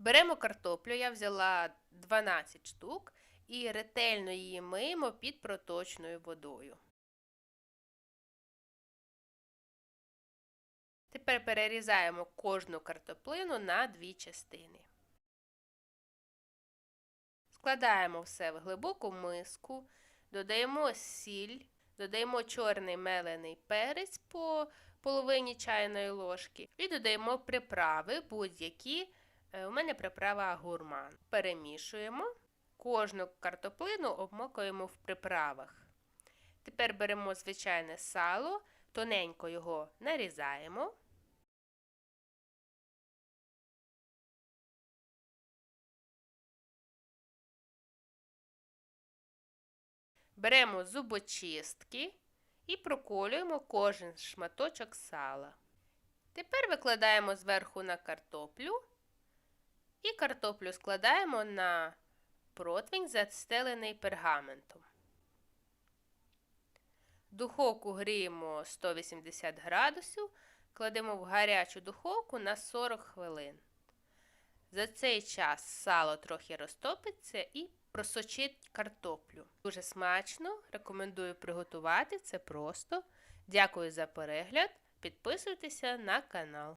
Беремо картоплю, я взяла 12 штук і ретельно її миємо під проточною водою. Тепер перерізаємо кожну картоплину на дві частини. Складаємо все в глибоку миску, додаємо сіль, додаємо чорний мелений перець по половині чайної ложки і додаємо приправи будь-які. Е, У мене приправа гурман. Перемішуємо. Кожну картоплину обмокуємо в приправах. Тепер беремо звичайне сало, тоненько його нарізаємо. Беремо зубочистки і проколюємо кожен шматочок сала. Тепер викладаємо зверху на картоплю картоплю складаємо на противень, застелений пергаментом. Духовку гріємо 180 градусів, кладемо в гарячу духовку на 40 хвилин. За цей час сало трохи розтопиться і просочить картоплю. Дуже смачно, рекомендую приготувати це просто. Дякую за перегляд. Підписуйтеся на канал.